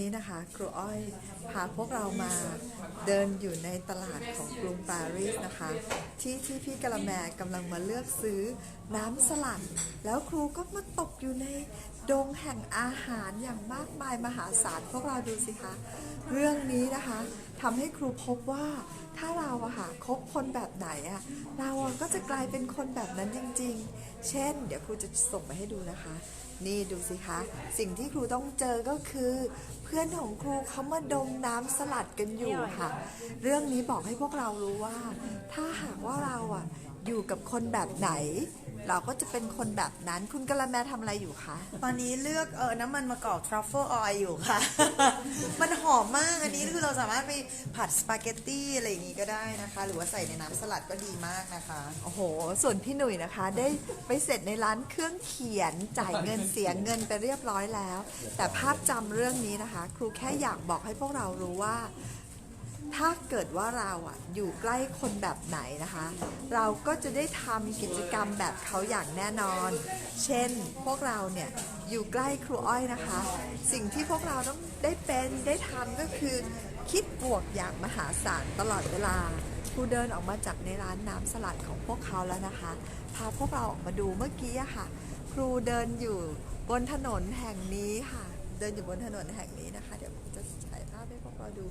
นี้นะคะครูอ้อยพาพวกเรามาเดินอยู่ในตลาดของกรุงปารีสนะคะ ที่ที่พี่กะละแมกำลังมาเลือกซื้อน้ำสลัด แล้วครูก็มาตกอยู่ในดงแห่งอาหารอย่างมากมายมหาศาลพวกเราดูสิคะเรื่องนี้นะคะทำให้ครูพบว่าถ้าเราอะค่ะคบคนแบบไหนอะเราก็จะกลายเป็นคนแบบนั้นจริง ๆ เช่น เดี๋ยวครูจะส่งไปให้ดูนะคะ นี่ดูสิคะ สิ่งที่ครูต้องเจอก็คือ เพื่อนของครูเขามาดมน้ำสลัดกันอยู่ค่ะ เรื่องนี้บอกให้พวกเรารู้ว่า ถ้าหากว่าเราอะ อยู่กับคนแบบไหน เราก็จะเป็นคนแบบนั้น คุณกะละแมทำอะไรอยู่คะ ตอนนี้เลือกเออน้ำมันมะกอกทรัฟเฟิลออยล์อยู่ค่ะ มันหอมมากอันนี้คือเราสามารถไปผัดสปาเกตตี้อะไรอย่างงี้ก็ได้นะคะ หรือว่าใส่ในน้ำสลัดก็ดีมากนะคะ โอ้โห ส่วนพี่หนุ่ยนะคะ ได้ไปเสร็จในร้านเครื่องเขียนจ่ายเงินเสียเงินไปเรียบร้อยแล้ว แต่ภาพจำเรื่องนี้นะคะ ครูแค่อยากบอกให้พวกเรารู้ว่า ถ้าเกิดว่าเราอะอยู่ใกล้คนแบบไหนนะคะ เราก็จะได้ทำกิจกรรมแบบเขาอย่างแน่นอน เช่นพวกเราเนี่ยอยู่ใกล้ครูอ้อยนะคะ สิ่งที่พวกเราต้องได้เป็นได้ทำก็คือ คิดบวกอย่างมหาศาลตลอดเวลาครูเดินออกมาจากในร้านน้ำสลัดของพวกเขาแล้วนะคะ พาพวกเราออกมาดูเมื่อกี้ค่ะ ครูเดินอยู่บนถนนแห่งนี้ค่ะ เดินอยู่บนถนนแห่งนี้นะคะฉายภาพให้พวกเราดู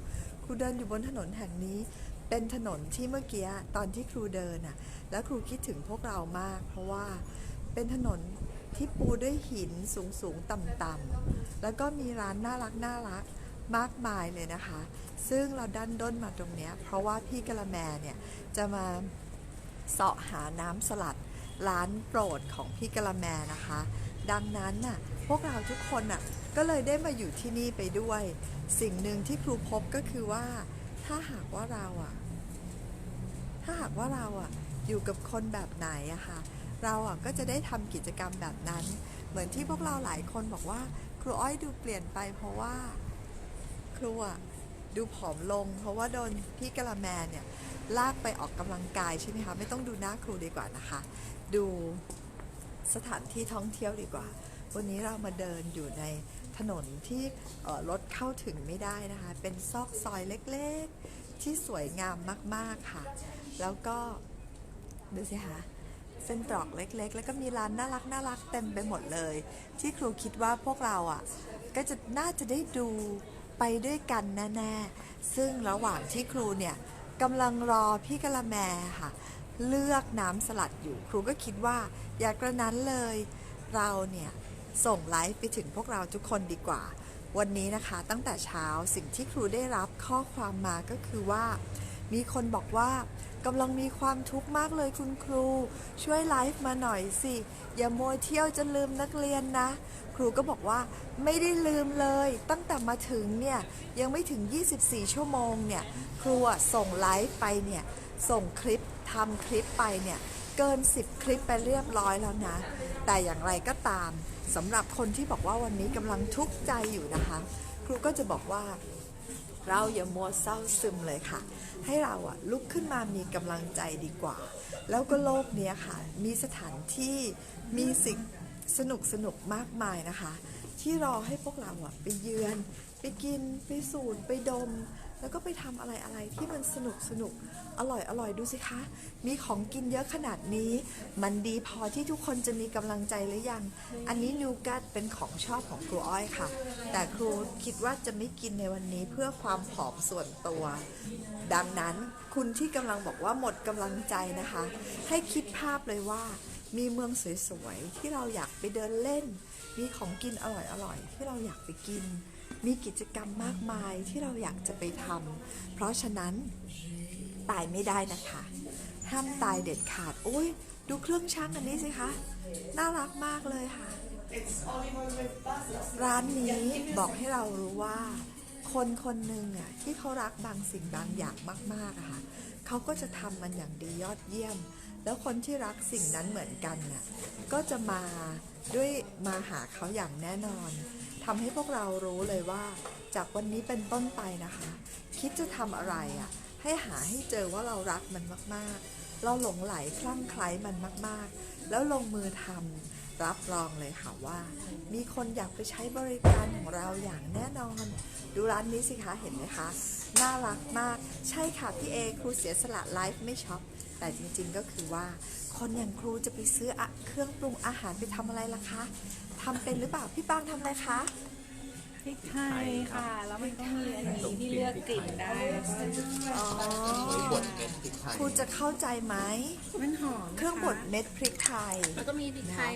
ครูเดินอยู่บนถนนแห่งนี้ เป็นถนนที่เมื่อกี้ตอนที่ครูเดินน่ะ แล้วครูคิดถึงพวกเรามาก เพราะว่าเป็นถนนที่ปูด้วยหินสูงสูงๆต่ำๆแล้วก็มีร้านน่ารักน่ารักมากมายเลยนะคะ ซึ่งเราดันด้นมาตรงเนี้ยเพราะว่าพี่กะละแมเนี่ยจะมาเสาะหาน้ำสลัดร้านโปรดของพี่กะละแมนะคะ ดังนั้นน่ะพวกเราทุกคนน่ะ ก็เลยได้มาอยู่ที่นี่ไปด้วย สิ่งหนึ่งที่ครูพบก็คือว่า ถ้าหากว่าเราอะ ถ้าหากว่าเราอะ อยู่กับคนแบบไหนอะค่ะ เราอะก็จะได้ทำกิจกรรมแบบนั้น เหมือนที่พวกเราหลายคนบอกว่า ครูอ้อยดูเปลี่ยนไปเพราะว่า ครูอะดูผอมลง เพราะว่าโดนพี่กะละแมเนี่ยลากไปออกกำลังกายใช่ไหมคะ ไม่ต้องดูหน้าครูดีกว่านะคะ ดูสถานที่ท่องเที่ยวดีกว่า วันนี้เรามาเดินอยู่ในถนนที่รถเข้าถึงไม่ได้นะคะ เป็นซอกซอยเล็กๆ ที่สวยงามมากๆค่ะ แล้วก็ดูสิคะเป็นตรอกเล็กๆ แล้วก็มีร้านน่ารักน่ารักเต็มไปหมดเลย ที่ครูคิดว่าพวกเราอะ ก็จะน่าจะได้ดูไปด้วยกันแน่ๆ ซึ่งระหว่างที่ครูเนี่ยกำลังรอพี่กะละแมค่ะ เลือกน้ำสลัดอยู่ครูก็คิดว่า อยากกระนั้นเลย เราเนี่ย ส่งไลฟ์ไปถึงพวกเราทุกคนดีกว่า วันนี้นะคะตั้งแต่เช้าสิ่งที่ครูได้รับข้อความมาก็คือว่า มีคนบอกว่ากำลังมีความทุกข์มากเลยคุณครู ช่วยไลฟ์มาหน่อยสิ อย่าโมยเที่ยวจะลืมนักเรียนนะ ครูก็บอกว่าไม่ได้ลืมเลย ตั้งแต่มาถึงเนี่ย ยังไม่ถึง 24 ชั่วโมงเนี่ย ครูอะส่งไลฟ์ไปเนี่ย ส่งคลิปทำคลิปไปเนี่ย เกิน 10 คลิปไปเรียบร้อยแล้วนะ แต่อย่างไรก็ตามสำหรับคนที่บอกว่าวันนี้กำลังทุกข์ใจอยู่นะคะ ครูก็จะบอกว่าเราอย่ามัวเศร้าซึมเลยค่ะ ให้เราอะลุกขึ้นมามีกำลังใจดีกว่า แล้วก็โลกนี้ค่ะ มีสถานที่มีสิ่งสนุกสนุกมากมายนะคะ ที่รอให้พวกเราอะไปเยือน ไปกิน ไปสูดไปดม แล้วก็ไปทำอะไรอะไรที่มันสนุกสนุกอร่อยอร่อยดูสิคะ มีของกินเยอะขนาดนี้ มันดีพอที่ทุกคนจะมีกำลังใจหรือยัง อันนี้นูกัตเป็นของชอบของครูอ้อยค่ะ แต่ครูคิดว่าจะไม่กินในวันนี้เพื่อความผอมส่วนตัว ดังนั้นคุณที่กำลังบอกว่าหมดกำลังใจนะคะ ให้คิดภาพเลยว่ามีเมืองสวยๆที่เราอยากไปเดินเล่น มีของกินอร่อยๆที่เราอยากไปกิน มีกิจกรรมมากมายที่เราอยากจะไปทำเพราะฉะนั้นตายไม่ได้นะคะ ห้ามตายเด็ดขาด โอ้ย ดูเครื่องช่างอันนี้สิคะ น่ารักมากเลยค่ะ ร้านนี้บอกให้เรารู้ว่า คนคนหนึ่งอะที่เขารักบางสิ่งบางอย่างมากๆอะค่ะเขาก็จะทำมันอย่างดียอดเยี่ยม แล้วคนที่รักสิ่งนั้นเหมือนกันน่ะก็จะมาด้วยมาหาเขาอย่างแน่นอน ทำให้พวกเรารู้เลยว่า จากวันนี้เป็นต้นไปนะคะ คิดจะทำอะไรอะ ให้หาให้เจอว่าเรารักมันมากๆ เราหลงไหลคลั่งไคล้มันมากๆ แล้วลงมือทำรับรองเลยค่ะว่า มีคนอยากไปใช้บริการของเราอย่างแน่นอน ดูร้านนี้สิคะเห็นไหมคะ น่ารักมาก ใช่ค่ะพี่เอครูเสียสละไลฟ์ไม่ช็อปแต่จริงๆก็คือว่า คนอย่างครูจะไปซื้ออะเครื่องปรุงอาหารไปทำอะไรล่ะคะทำเป็นหรือเปล่าพี่ปางทำอะไรคะพริกไทยค่ะ แล้วมันก็มีอันนี้ที่เลือกกลิ่นได้แล้วก็อ๋อบดเม็ดพริกไทยครูจะเข้าใจไหมมันหอมเครื่องบดเม็ดพริกไทย แล้วก็มีพริกไทย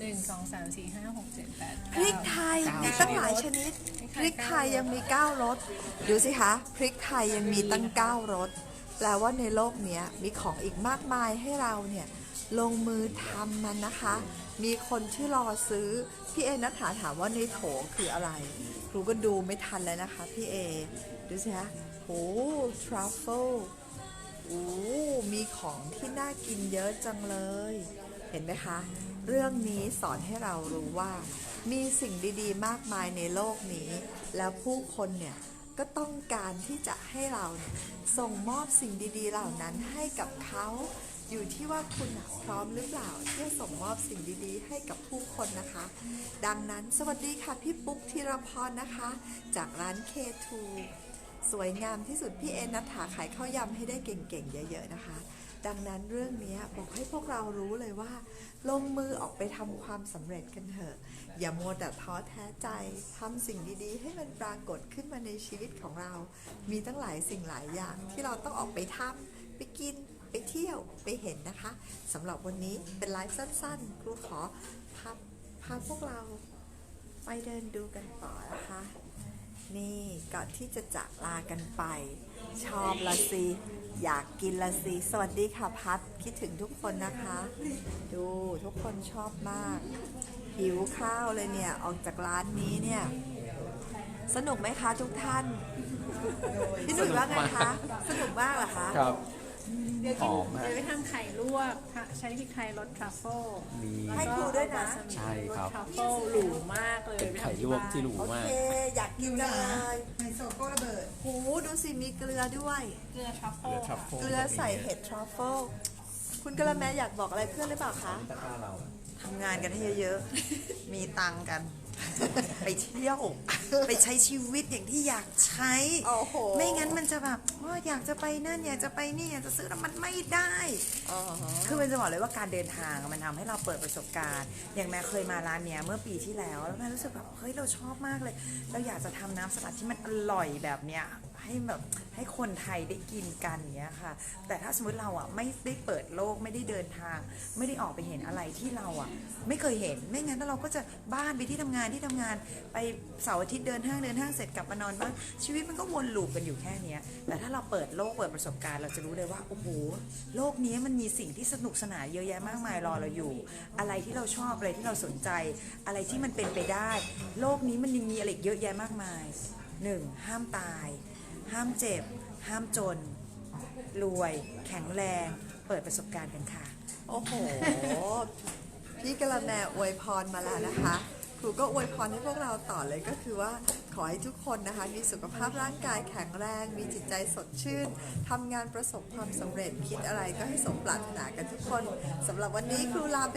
หนึ่งสองสามสี่ห้าหกเจ็ดแปดพริกไทยมีตั้งหลายชนิด พริกไทยยังมี9รสดูสิคะพริกไทยยังมีตั้ง9รส แปลว่าในโลกนี้มีของอีกมากมายให้เราเนี่ยลงมือทำมันนะคะ มีคนที่รอซื้อ พี่เอนัทถาถามว่าในโถคืออะไร ครูก็ดูไม่ทันแล้วนะคะพี่เอ ดูสิคะโอ้ทรัฟเฟิลโอ้มีของที่น่ากินเยอะจังเลย เห็นไหมคะ เรื่องนี้สอนให้เรารู้ว่า มีสิ่งดีๆ มากมายในโลกนี้ แล้วผู้คนเนี่ย ก็ต้องการที่จะให้เราส่งมอบสิ่งดีๆ เหล่านั้นให้กับเขาอยู่ที่ว่าคุณพร้อมหรือเปล่าที่จะส่งมอบสิ่งดีๆ ให้กับผู้คนนะคะ ดังนั้นสวัสดีค่ะพี่ปุ๊กธีรพรนะคะ จากร้าน K2 สวยงามที่สุดพี่เอนัทถาขายข้าวยำให้ได้เก่งๆ เยอะๆนะคะ ดังนั้นเรื่องนี้บอกให้พวกเรารู้เลยว่า ลงมือออกไปทำความสำเร็จกันเถอะ อย่ามัวแต่ท้อแท้ใจทำสิ่งดีๆ ให้มันปรากฏขึ้นมาในชีวิตของเรา มีตั้งหลายสิ่งหลายอย่างที่เราต้องออกไปทำไปกินไปเที่ยวไปเห็นนะคะสำหรับวันนี้เป็นไลฟ์สั้นๆครูขอพาพาพวกเราไปเดินดูกันต่อนะคะ นี่ก่อนที่จะจากลากันไป ชอบละสิอยากกินละสิสวัสดีค่ะพัดคิดถึงทุกคนนะคะ ดูทุกคนชอบมาก หิวข้าวเลยเนี่ย ออกจากร้านนี้เนี่ย สนุกไหมคะทุกท่านพี่หนุ่ยว่าไงคะ สนุกมากเหรอคะ ครับ เดี๋ยวหกินอมฮะ เดี๋ยวไปทำไข่ลวกค่ะใช้พริกไทยรสทรัฟเฟิลมี ให้ครูด้วยนะ ใช่ครับ ทรัฟเฟิลหรูมากเลยเป็นไข่ลวกที่หรูโอมากเคอยากกินจังเลยไฮโซโก้ระเบิด หูดูสิมีเกลือด้วย เกลือทรัฟเฟิลเกลือทรัฟค่ะเฟิลเกลือใส่เห็ดทรัฟเฟิลคุณกระแมอยากบอกอะไรเพื่อนหรือเปล่าคะ ตะกร้าเรา ทำงานกันให้เยอะๆ มีตังค์กัน ไปเที่ยว ไปใช้ชีวิตอย่างที่อยากใช้ โอ้โหไม่งั้นมันจะแบบว่าอยากจะไปนั่นอยากจะไปนี่อยากจะซื้อแล้วมันไม่ได้ อ๋อฮะคือเป็นจะบอกเลยว่าการเดินทางอะมันทำให้เราเปิดประสบการณ์ อย่างแม่เคยมาร้านเนี้ยเมื่อปีที่แล้ว แล้วแม่รู้สึกแบบเฮ้ยเราชอบมากเลย เราอยากจะทำน้ำสลัดที่มันอร่อยแบบเนี้ย ให้แบบให้คนไทยได้กินกันเนี้ยค่ะ แต่ถ้าสมมติเราอะไม่ได้เปิดโลกไม่ได้เดินทาง ไม่ได้ออกไปเห็นอะไรที่เราอะ ไม่เคยเห็นไม่งั้นแล้วเราก็จะบ้านไปที่ทำงานที่ทำงานไปเสาร์อาทิตย์เดินห้างเดินห้างเสร็จกลับมานอนบ้านชีวิตมันก็วนลูปกันอยู่แค่เนี้ย แต่ถ้าเราเปิดโลกเปิดประสบการณ์เราจะรู้เลยว่าโอ้โหโลกนี้มันมีสิ่งที่สนุกสนานเยอะแยะมากมายรอเราอยู่ อะไรที่เราชอบอะไรที่เราสนใจ อะไรที่มันเป็นไปได้ โลกนี้มันยังมีอะไรเยอะแยะมากมายหนึ่งห้ามตาย ห้ามเจ็บ ห้ามจน รวย แข็งแรง เปิดประสบการณ์กันค่ะ โอ้โห พี่กระแมอวยพรมาแล้วนะคะครูก็อวยพรให้พวกเราต่อเลยก็คือว่าขอให้ทุกคนนะคะ มีสุขภาพร่างกายแข็งแรง มีจิตใจสดชื่นทำงานประสบความสำเร็จคิดอะไรก็ให้สมปรารถนากันทุกคนสำหรับวันนี้ครูลาไป